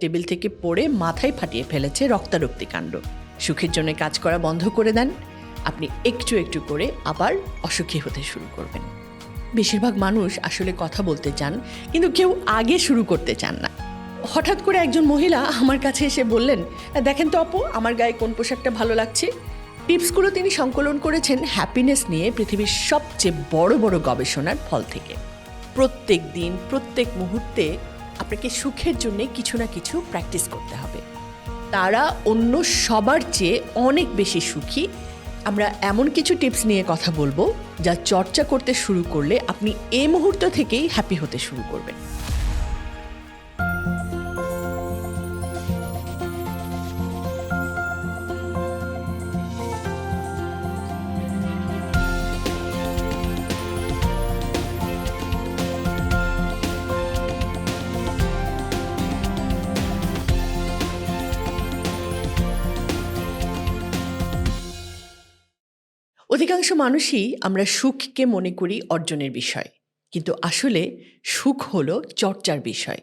Table থেকে পড়ে মাথায় ফাটিয়ে ফেলেছে রক্তারক্তি কাণ্ড। সুখের জন্য কাজ করা বন্ধ করে দেন। আপনি একটু একটু করে আবার অসুখী হতে শুরু করবেন। বেশিরভাগ মানুষ আসলে কথা বলতে চান, কিন্তু কেউ আগে শুরু করতে চান না। হঠাৎ করে একজন মহিলা আমার কাছে এসে বললেন, দেখেন তো আপু আমার গায়ে কোন পোশাকটা ভালো লাগছে? টিপসগুলো তিনি সংকলন করেছেন হ্যাপিনেস নিয়ে পৃথিবীর সবচেয়ে বড় বড় গবেষণার ফল থেকে। প্রত্যেক দিন, প্রত্যেক মুহূর্তে আপনাকে সুখের জন্য কিছু না কিছু প্র্যাকটিস করতে হবে। তারা অন্য সবার চেয়ে অনেক বেশি সুখী। আমরা এমন কিছু টিপস নিয়ে কথা বলব যা চর্চা করতে শুরু করলে আপনি এই মুহূর্ত থেকেই হ্যাপি হতে শুরু করবেন। অধিকাংশ মানুষই আমরা সুখকে মনে করি অর্জনের বিষয়। কিন্তু আসলে সুখ হলো চর্চার বিষয়।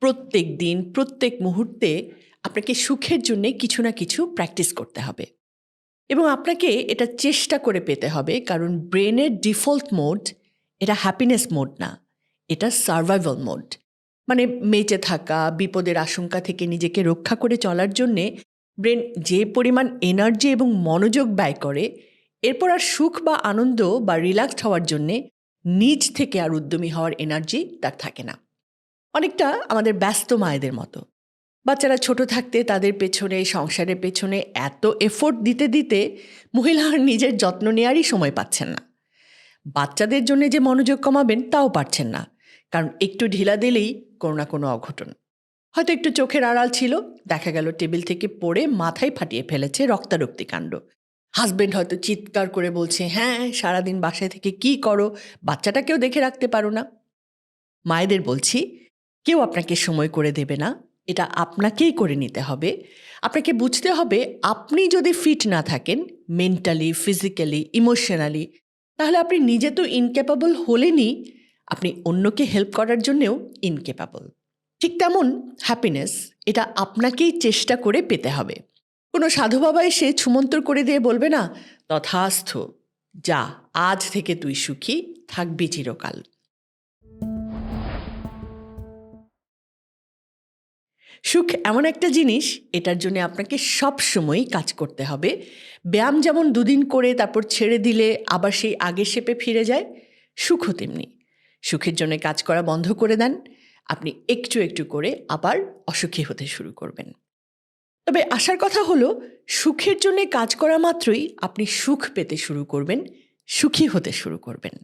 প্রত্যেক দিন, প্রত্যেক মুহূর্তে আপনাকে সুখের জন্যে কিছু না কিছু প্র্যাকটিস করতে হবে। এবং আপনাকে এটা চেষ্টা করে পেতে হবে, কারণ ব্রেনের ডিফল্ট মোড এটা হ্যাপিনেস মোড না, এটা সার্ভাইভাল মোড। মানে বেঁচে থাকা, বিপদের আশঙ্কা থেকে নিজেকে রক্ষা করে চলার জন্যে ব্রেন যে পরিমাণ এনার্জি এবং মনোযোগ ব্যয় করে এরপর আর সুখ বা আনন্দ বা রিল্যাক্সড হওয়ার জন্যে নিজ থেকে আর উদ্যমী হওয়ার এনার্জি তার থাকে না। অনেকটা আমাদের ব্যস্ত মায়েদের মতো। বাচ্চারা ছোট থাকতে তাদের পেছনে, সংসারের পেছনে এত এফোর্ট দিতে দিতে মহিলা আর নিজের যত্ন নেওয়ারই সময় পাচ্ছেন না। বাচ্চাদের জন্য যে মনোযোগ কমাবেন তাও পারছেন না, কারণ একটু ঢিলা দিলেই কোনো না কোনো অঘটন। হয়তো একটু চোখের আড়াল ছিল, দেখা গেল টেবিল থেকে পড়ে মাথায় ফাটিয়ে ফেলেছে রক্তারক্তি কাণ্ড। হাজবেন্ড হয়তো চিৎকার করে বলছে হ্যাঁ সারাদিন বাসায় থেকে কি করো? বাচ্চাটাকেও দেখে রাখতে পারো না। মায়েদের বলছি, কেউ আপনাকে সময় করে দেবে না। এটা আপনাকেই করে নিতে হবে। আপনাকে বুঝতে হবে, আপনি যদি ফিট না থাকেন মেন্টালি ফিজিক্যালি ইমোশনালি তাহলে আপনি নিজে তো ইনক্যাপাবল হলেনই। আপনি অন্যকে হেল্প করার জন্যেও ইনক্যাপাবল ঠিক তেমন হ্যাপিনেস এটা আপনাকেই চেষ্টা করে পেতে হবে। কোনো সাধু বাবা এসে ছুমন্তর করে দিয়ে বলবে না, তথাস্থ, যা, আজ থেকে তুই সুখী থাকবি চিরকাল। সুখ এমন একটা জিনিস, এটার জন্য আপনাকে সব সময় কাজ করতে হবে। ব্যায়াম যেমন দুদিন করে তারপর ছেড়ে দিলে আবার সেই আগের শেপে ফিরে যায়, সুখও তেমনি। সুখের জন্য কাজ করা বন্ধ করে দেন, আপনি একটু একটু করে আবার অসুখী হতে শুরু করবেন। তবে আসার কথা হলো, সুখের জন্য কাজ করা মাত্রই আপনি সুখ পেতে শুরু করবেন, সুখী হতে শুরু করবেন।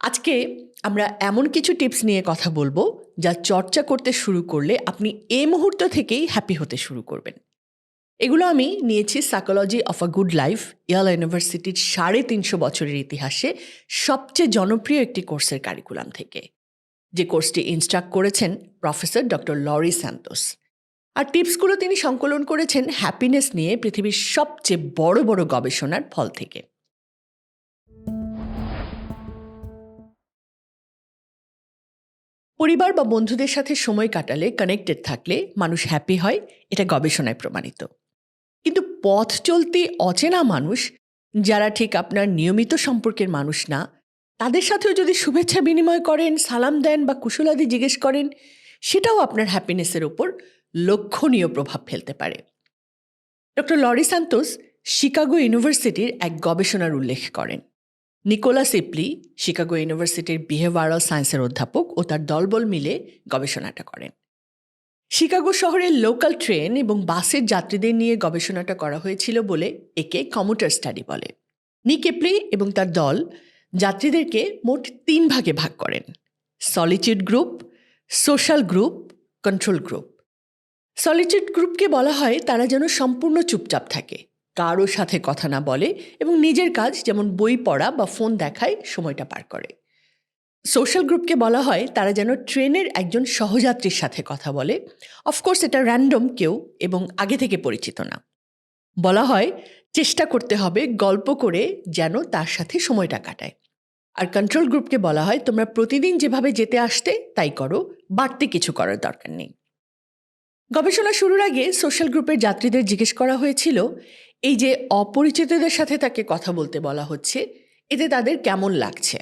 আজকে আমরা এমন কিছু টিপস নিয়ে কথা বলব, যা চর্চা করতে শুরু করলে আপনি এই মুহূর্ত থেকেই হ্যাপি হতে শুরু করবেন। এগুলো আমি নিয়েছি psychology of a good life, Yale ইউনিভার্সিটির সাড়ে তিনশো বছরের ইতিহাসে সবচেয়ে জনপ্রিয় একটি কোর্সের কারিকুলাম থেকে। যে কোর্সটি ইনস্ট্রাক্ট করেছেন প্রফেসর ডক্টর লরি স্যান্তোস আর টিপসগুলো তিনি সংকলন করেছেন হ্যাপিনেস নিয়ে পৃথিবীর সবচেয়ে বড় বড় গবেষণার ফল থেকে। পরিবার বা বন্ধুদের সাথে সময় কাটালে কানেক্টেড থাকলে মানুষ হ্যাপি হয়, এটা গবেষণায় প্রমাণিত। কিন্তু পথ চলতে অচেনা মানুষ, যারা ঠিক আপনার নিয়মিত সম্পর্কের মানুষ না তাদের সাথেও যদি শুভেচ্ছা বিনিময় করেন, সালাম দেন বা কুশলাদি জিজ্ঞেস করেন, সেটাও আপনার হ্যাপিনেসের ওপর লক্ষণীয় প্রভাব ফেলতে পারে। ডক্টর লরি সান্তোস শিকাগো ইউনিভার্সিটির এক গবেষণার উল্লেখ করেন। নিকোলাস ইপলি শিকাগো ইউনিভার্সিটির বিহেভিয়ারাল সায়েন্সের অধ্যাপক ও তার দলবল মিলে গবেষণাটা করেন। শিকাগো শহরের লোকাল ট্রেন এবং বাসের যাত্রীদের নিয়ে গবেষণাটা করা হয়েছিল বলে একে কমিউটার স্টাডি বলে। নিক এপ্লি এবং তার দল যাত্রীদেরকে মোট তিন ভাগে ভাগ করেন। Solitude group social group control group solitude গ্রুপকে বলা হয় তারা যেন সম্পূর্ণ চুপচাপ থাকে, কারও সাথে কথা না বলে এবং নিজের কাজ যেমন বই পড়া বা ফোন দেখায় সময়টা পার করে। সোশ্যাল গ্রুপকে বলা হয় তারা যেন ট্রেনের একজন সহযাত্রীর সাথে কথা বলে। অফকোর্স এটা র্যান্ডম কেউ এবং আগে থেকে পরিচিত না। বলা হয়, চেষ্টা করতে হবে গল্প করে যেন তার সাথে সময়টা কাটায়। আর কন্ট্রোল গ্রুপকে বলা হয়, তোমরা প্রতিদিন যেভাবে যেতে আসতে, তাই করো। বাড়তি কিছু করার দরকার নেই। গবেষণা শুরুর আগে সোশ্যাল গ্রুপের যাত্রীদের জিজ্ঞেস করা হয়েছিল, এই যে অপরিচিতদের সাথে তাকে কথা বলতে বলা হচ্ছে, এতে তাদের কেমন লাগছে?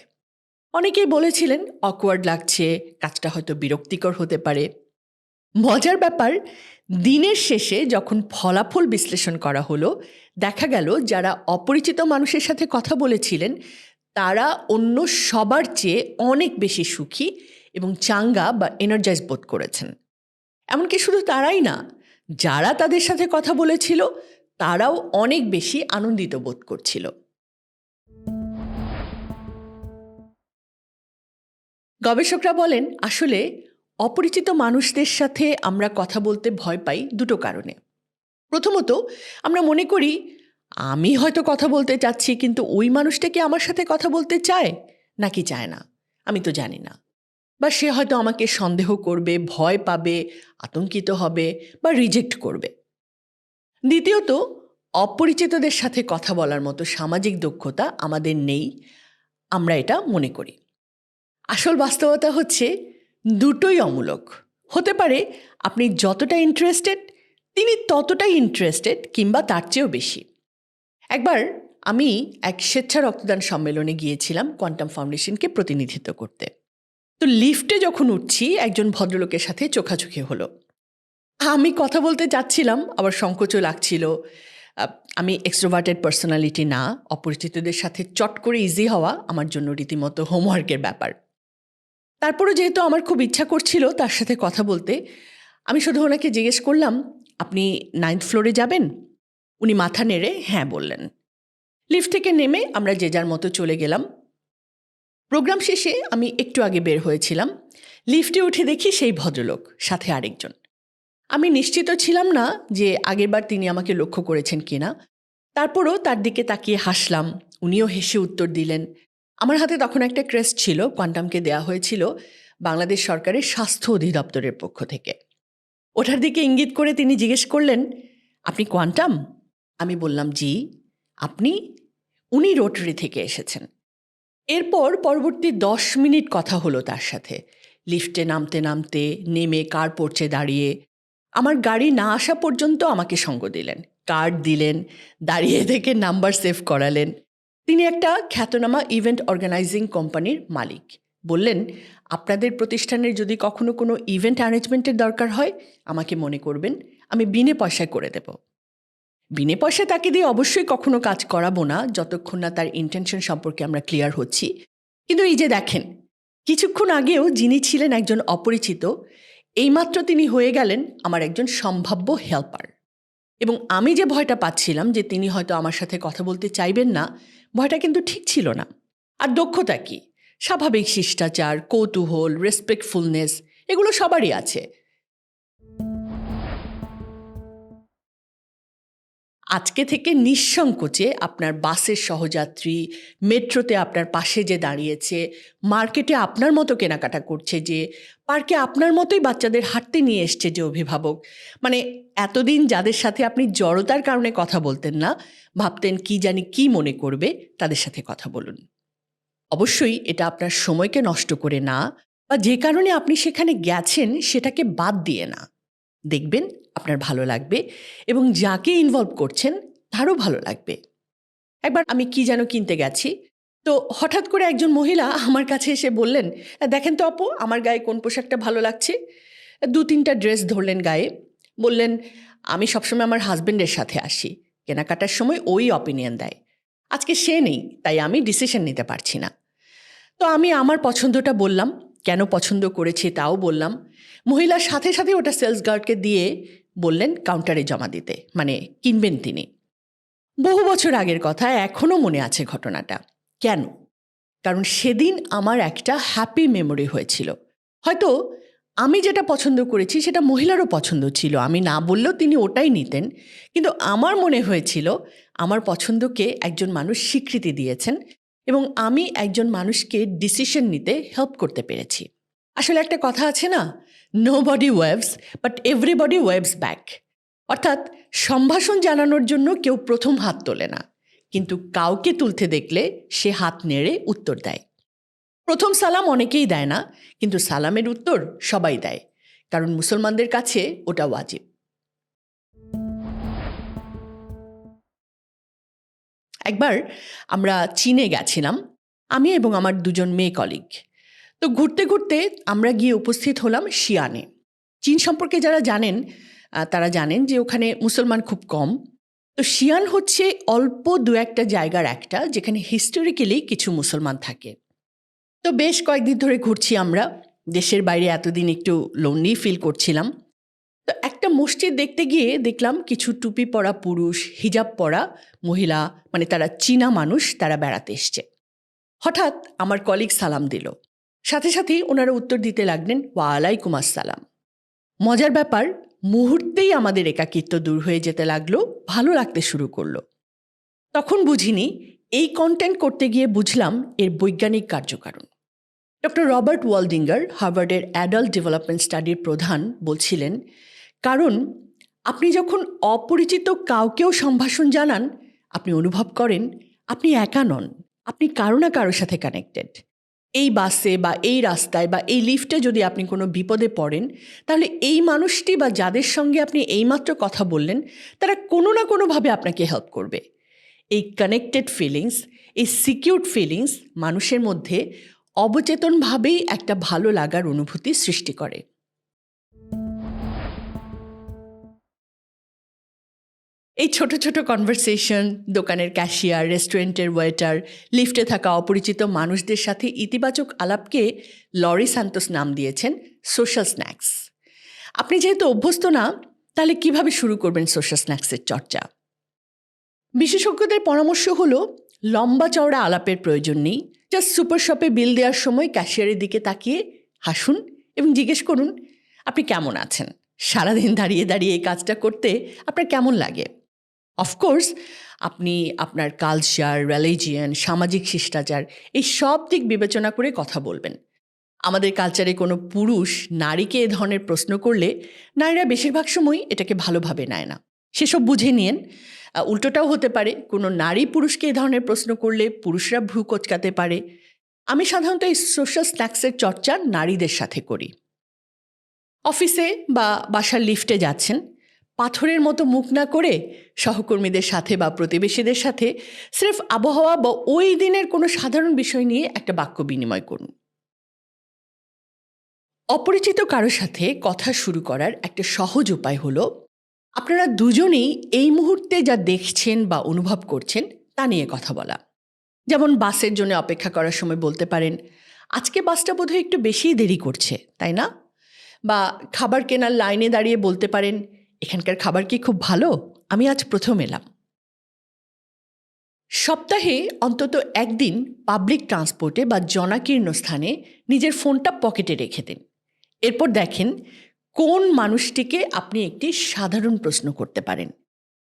অনেকেই বলেছিলেন অকওয়ার্ড লাগছে, কাজটা হয়তো বিরক্তিকর হতে পারে। মজার ব্যাপার, দিনের শেষে যখন ফলাফল বিশ্লেষণ করা হলো, দেখা গেল যারা অপরিচিত মানুষের সাথে কথা বলেছিলেন তারা অন্য সবার চেয়ে অনেক বেশি সুখী এবং চাঙ্গা বা এনার্জাইজ বোধ করেছেন। এমনকি শুধু তারাই না, যারা তাদের সাথে কথা বলেছিল, তারাও অনেক বেশি আনন্দিত বোধ করছিল। গবেষকরা বলেন, আসলে অপরিচিত মানুষদের সাথে আমরা কথা বলতে ভয় পাই দুটো কারণে। প্রথমত, আমরা মনে করি আমি হয়তো কথা বলতে চাচ্ছি, কিন্তু ওই মানুষটা কি আমার সাথে কথা বলতে চায়? নাকি চায় না? আমি তো জানি না। বা সে হয়তো আমাকে সন্দেহ করবে, ভয় পাবে, আতঙ্কিত হবে বা রিজেক্ট করবে। দ্বিতীয়ত, অপরিচিতদের সাথে কথা বলার মতো সামাজিক দক্ষতা আমাদের নেই, আমরা এটা মনে করি। আসল বাস্তবতা হচ্ছে, দুটোই অমূলক। হতে পারে, আপনি যতটা ইন্টারেস্টেড তিনি ততটাই ইন্টারেস্টেড কিংবা তার চেয়েও বেশি। একবার আমি এক স্বেচ্ছা রক্তদান সম্মেলনে গিয়েছিলাম কোয়ান্টাম ফাউন্ডেশনকে প্রতিনিধিত্ব করতে। তো লিফটে যখন উঠছি, একজন ভদ্রলোকের সাথে চোখাচোখি হলো। আমি কথা বলতে চাচ্ছিলাম আবার সংকোচও লাগছিল। আমি এক্সট্রোভার্টেড পার্সোনালিটি না, অপরিচিতদের সাথে চট করে ইজি হওয়া আমার জন্য রীতিমতো হোমওয়ার্কের ব্যাপার। তারপরও যেহেতু আমার খুব ইচ্ছা করছিল তার সাথে কথা বলতে, আমি শুধু ওনাকে জিজ্ঞেস করলাম, আপনি নাইন্থ ফ্লোরে যাবেন? উনি মাথা নেড়ে হ্যাঁ বললেন। লিফট থেকে নেমে আমরা যে যার মতো চলে গেলাম। প্রোগ্রাম শেষে আমি একটু আগে বের হয়েছিলাম। লিফটে উঠে দেখি সেই ভদ্রলোক, সাথে আরেকজন। আমি নিশ্চিত ছিলাম না যে আগেরবার তিনি আমাকে লক্ষ্য করেছেন কিনা। তারপরও তার দিকে তাকিয়ে হাসলাম। উনিও হেসে উত্তর দিলেন, আমার হাতে তখন একটা ক্রেস্ট ছিল, কোয়ান্টামকে দেয়া হয়েছিল বাংলাদেশ সরকারের স্বাস্থ্য অধিদপ্তরের পক্ষ থেকে। ওঠার দিকে ইঙ্গিত করে তিনি জিজ্ঞেস করলেন, আপনি কোয়ান্টাম? আমি বললাম, জি, আপনি, উনি রোটারি থেকে এসেছেন। এরপর পরবর্তী দশ মিনিট কথা হলো তার সাথে। লিফটে নামতে নামতে, নেমে কার পড়ছে দাঁড়িয়ে, আমার গাড়ি না আসা পর্যন্ত আমাকে সঙ্গ দিলেন, কার্ড দিলেন, দাঁড়িয়ে থেকে নাম্বার সেভ করালেন। তিনি একটা খ্যাতনামা ইভেন্ট অর্গানাইজিং কোম্পানির মালিক। বললেন, আপনাদের প্রতিষ্ঠানের যদি কখনো কোনো ইভেন্ট অ্যারেঞ্জমেন্টের দরকার হয়, আমাকে মনে করবেন, আমি বিনে পয়সায় করে দেব। বিনে পয়সা তাকে দিয়ে অবশ্যই কখনো কাজ করাবো না, যতক্ষণ না তার ইন্টেনশন সম্পর্কে আমরা ক্লিয়ার হচ্ছি। কিন্তু এই যে দেখেন, কিছুক্ষণ আগেও যিনি ছিলেন একজন অপরিচিত, এইমাত্র তিনি হয়ে গেলেন আমার একজন সম্ভাব্য হেল্পার এবং আমি যে ভয়টা পাচ্ছিলাম যে তিনি হয়তো আমার সাথে কথা বলতে চাইবেন না, ভয়টা কিন্তু ঠিক ছিল না। আর দক্ষতা কি? স্বাভাবিক শিষ্টাচার, কৌতূহল রেসপেক্টফুলনেস এগুলো সবারই আছে। আজকে থেকে নিঃসংকোচে আপনার বাসের সহযাত্রী, মেট্রোতে আপনার পাশে যে দাঁড়িয়েছে, মার্কেটে আপনার মতো কেনাকাটা করছে যে, পার্কে আপনার মতোই বাচ্চাদের হাঁটতে নিয়ে এসছে যে অভিভাবক। মানে এতদিন যাদের সাথে আপনি জড়তার কারণে কথা বলতেন না, ভাবতেন কি জানি কি মনে করবে, তাদের সাথে কথা বলুন। অবশ্যই এটা আপনার সময়কে নষ্ট করে না, বা যে কারণে আপনি সেখানে গেছেন সেটাকে বাদ দিয়ে না। দেখবেন আপনার ভালো লাগবে এবং যাকে ইনভলভ করছেন তারও ভালো লাগবে। একবার আমি কি যেন কিনতে গেছি, তো হঠাৎ করে একজন মহিলা আমার কাছে এসে বললেন, দেখেন তো আপু, আমার গায়ে কোন পোশাকটা ভালো লাগছে? দু তিনটা ড্রেস ধরলেন গায়ে, বললেন, আমি সবসময় আমার হাজবেন্ডের সাথে আসি, কেনাকাটার সময় ওই অপিনিয়ন দেয়। আজকে সে নেই, তাই আমি ডিসিশন নিতে পারছি না। তো আমি আমার পছন্দটা বললাম কেন পছন্দ করেছি তাও বললাম। মহিলার সাথে সাথে ওটা সেলস গার্ডকে দিয়ে বললেন কাউন্টারে জমা দিতে মানে কিনবেন তিনি। বহু বছর আগের কথা এখনও মনে আছে ঘটনাটা। কেন? কারণ সেদিন আমার একটা হ্যাপি মেমোরি হয়েছিল। হয়তো আমি যেটা পছন্দ করেছি সেটা মহিলারও পছন্দ ছিল, আমি না বললেও তিনি ওটাই নিতেন। কিন্তু আমার মনে হয়েছিল, আমার পছন্দকে একজন মানুষ স্বীকৃতি দিয়েছেন। এবং আমি একজন মানুষকে ডিসিশন নিতে হেল্প করতে পেরেছি। আসলে একটা কথা আছে না? Nobody waves but everybody waves back অর্থাৎ সম্ভাষণ জানানোর জন্য কেউ প্রথম হাত তোলে না। কিন্তু কাউকে তুলতে দেখলে সে হাত নেড়ে উত্তর দেয়। প্রথম সালাম অনেকেই দেয় না, কিন্তু সালামের উত্তর সবাই দেয়। কারণ মুসলমানদের কাছে ওটা ওয়াজিব। একবার আমরা চীনে গেছিলাম, আমি এবং আমার দুজন মেয়ে কলিগ তো ঘুরতে ঘুরতে আমরা গিয়ে উপস্থিত হলাম শিয়ানে। চীন সম্পর্কে যারা জানেন তারা জানেন যে ওখানে মুসলমান খুব কম। তো শিয়ান হচ্ছে অল্প দু একটা জায়গার একটা, যেখানে হিস্টোরিক্যালি কিছু মুসলমান থাকে। তো বেশ কয়েকদিন ধরে ঘুরছি আমরা। দেশের বাইরে এতদিন একটু লোনলি ফিল করছিলাম। তো একটা মসজিদ দেখতে গিয়ে দেখলাম কিছু টুপি পরা পুরুষ, হিজাব পরা মহিলা মানে তারা চীনা মানুষ, তারা বেড়াতে এসছে। হঠাৎ আমার কলিগ সালাম দিল। সাথে সাথেই ওনারা উত্তর দিতে লাগলেন, ওয়ালাইকুম আসসালাম। মজার ব্যাপার, মুহূর্তেই আমাদের একাকিত্ব দূর হয়ে যেতে লাগল, ভালো লাগতে শুরু করল। তখন বুঝিনি, এই কন্টেন্ট করতে গিয়ে বুঝলাম এর বৈজ্ঞানিক কার্যকারণ। ডক্টর রবার্ট ওয়ালডিঙ্গার হার্ভার্ডের অ্যাডাল্ট ডেভেলপমেন্ট স্টাডির প্রধান বলছিলেন কারণ আপনি যখন অপরিচিত কাউকেও সম্ভাষণ জানান, আপনি অনুভব করেন আপনি একা নন, আপনি কারও না কারোর সাথে কানেক্টেড এই বাসে বা এই রাস্তায় বা এই লিফটে যদি আপনি কোনো বিপদে পড়েন, তাহলে এই মানুষটি বা যাদের সঙ্গে আপনি এইমাত্র কথা বললেন, তারা কোনো না কোনোভাবে আপনাকে হেল্প করবে। এই কানেক্টেড ফিলিংস এই সিকিউর ফিলিংস মানুষের মধ্যে অবচেতনভাবেই একটা ভালো লাগার অনুভূতি সৃষ্টি করে। এই ছোট ছোট কনভারসেশন দোকানের ক্যাশিয়ার রেস্টুরেন্টের ওয়েটার লিফটে থাকা অপরিচিত মানুষদের সাথে ইতিবাচক আলাপকে লরি সান্তোস নাম দিয়েছেন সোশ্যাল স্ন্যাক্স আপনি যেহেতু অভ্যস্ত না, তাহলে কীভাবে শুরু করবেন সোশ্যাল স্ন্যাক্সের চর্চা? বিশেষজ্ঞদের পরামর্শ হলো, লম্বা চওড়া আলাপের প্রয়োজন নেই জাস্ট সুপার শপে বিল দেওয়ার সময় ক্যাশিয়ারের দিকে তাকিয়ে হাসুন এবং জিজ্ঞেস করুন, আপনি কেমন আছেন? সারাদিন দাঁড়িয়ে দাঁড়িয়ে এই কাজটা করতে আপনার কেমন লাগে? অফকোর্স আপনি আপনার কালচার রিলিজিয়ান সামাজিক শিষ্টাচার, এই সব দিক বিবেচনা করে কথা বলবেন। আমাদের কালচারে কোনো পুরুষ নারীকে এ ধরনের প্রশ্ন করলে নারীরা বেশিরভাগ সময় এটাকে ভালোভাবে নেয় না। সেসব বুঝে নিয়েন। উল্টোটাও হতে পারে, কোনো নারী পুরুষকে এ ধরনের প্রশ্ন করলে পুরুষরা ভ্রু কোচকাতে পারে। আমি সাধারণত এই সোশ্যাল স্ন্যাক্সের চর্চা নারীদের সাথে করি। অফিসে বা বাসার লিফটে যাচ্ছেন পাথরের মতো মুখ না করে সহকর্মীদের সাথে বা প্রতিবেশীদের সাথে স্রেফ আবহাওয়া বা ওই দিনের কোনো সাধারণ বিষয় নিয়ে একটা বাক্য বিনিময় করুন। অপরিচিত কারোর সাথে কথা শুরু করার একটা সহজ উপায় হলো, আপনারা দুজনেই এই মুহূর্তে যা দেখছেন বা অনুভব করছেন তা নিয়ে কথা বলা। যেমন বাসের জন্য অপেক্ষা করার সময় বলতে পারেন, আজকে বাসটা বোধহয় একটু বেশিই দেরি করছে, তাই না? বা খাবার কেনার লাইনে দাঁড়িয়ে বলতে পারেন এখানকার খাবার কি খুব ভালো? আমি আজ প্রথম এলাম। সপ্তাহে অন্তত একদিন পাবলিক ট্রান্সপোর্টে বা জনাকীর্ণ স্থানে নিজের ফোনটা পকেটে রেখে দিন। এরপর দেখেন কোন মানুষটিকে আপনি একটি সাধারণ প্রশ্ন করতে পারেন।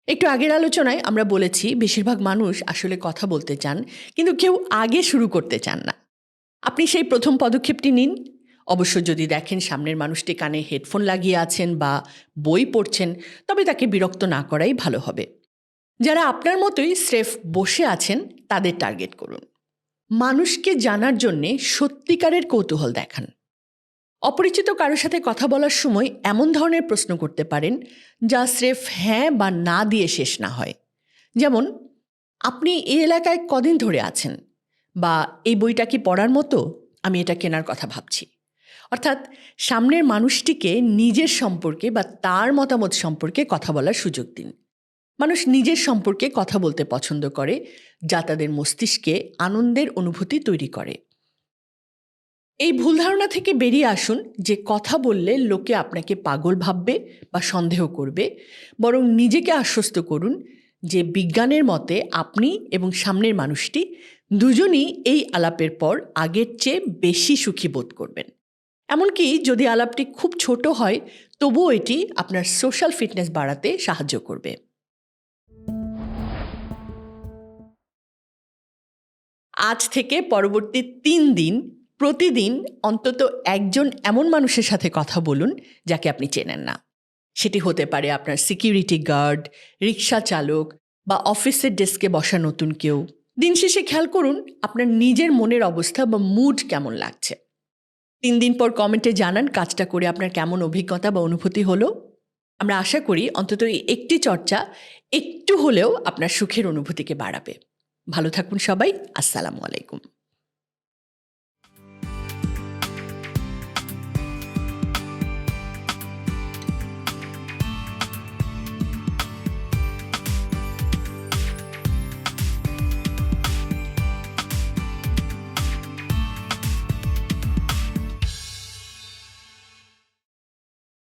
একটু আগের আলোচনায় আমরা বলেছি বেশিরভাগ মানুষ আসলে কথা বলতে চান, কিন্তু কেউ আগে শুরু করতে চান না। আপনি সেই প্রথম পদক্ষেপটি নিন অবশ্য যদি দেখেন সামনের মানুষটি কানে হেডফোন লাগিয়ে আছেন বা বই পড়ছেন, তবে তাকে বিরক্ত না করাই ভালো হবে। যারা আপনার মতোই স্রেফ বসে আছেন, তাদের টার্গেট করুন। মানুষকে জানার জন্যে সত্যিকারের কৌতূহল দেখান। অপরিচিত কারোর সাথে কথা বলার সময় এমন ধরনের প্রশ্ন করতে পারেন, যা স্রেফ হ্যাঁ বা না দিয়ে শেষ না হয়। যেমন, আপনি এই এলাকায় কদিন ধরে আছেন? বা এই বইটা কি পড়ার মতো? আমি এটা কেনার কথা ভাবছি। অর্থাৎ সামনের মানুষটিকে নিজের সম্পর্কে বা তার মতামত সম্পর্কে কথা বলার সুযোগ দিন। মানুষ নিজের সম্পর্কে কথা বলতে পছন্দ করে, যা তাদের মস্তিষ্কে আনন্দের অনুভূতি তৈরি করে। এই ভুল ধারণা থেকে বেরিয়ে আসুন যে কথা বললে লোকে আপনাকে পাগল ভাববে বা সন্দেহ করবে, বরং নিজেকে আশ্বস্ত করুন যে বিজ্ঞানের মতে আপনি এবং সামনের মানুষটি দুজনই এই আলাপের পর আগের চেয়ে বেশি সুখী বোধ করবেন। এমনকি যদি আলাপটি খুব ছোট হয়, তবুও এটি আপনার সোশ্যাল ফিটনেস বাড়াতে সাহায্য করবে। আজ থেকে পরবর্তী তিন দিন, প্রতিদিন অন্তত একজন এমন মানুষের সাথে কথা বলুন, যাকে আপনি চেনেন না। সেটি হতে পারে আপনার সিকিউরিটি গার্ড রিক্সা চালক বা অফিসের ডেস্কে বসা নতুন কেউ। দিন শেষে খেয়াল করুন, আপনার নিজের মনের অবস্থা বা মুড কেমন লাগছে। তিন দিন পর কমেন্টে জানান কাজটা করে আপনার কেমন অভিজ্ঞতা বা অনুভূতি হলো। আমরা আশা করি অন্তত একটি চর্চা একটু হলেও আপনার সুখের অনুভূতিকে বাড়াবে। ভালো থাকুন সবাই, আসসালামু আলাইকুম।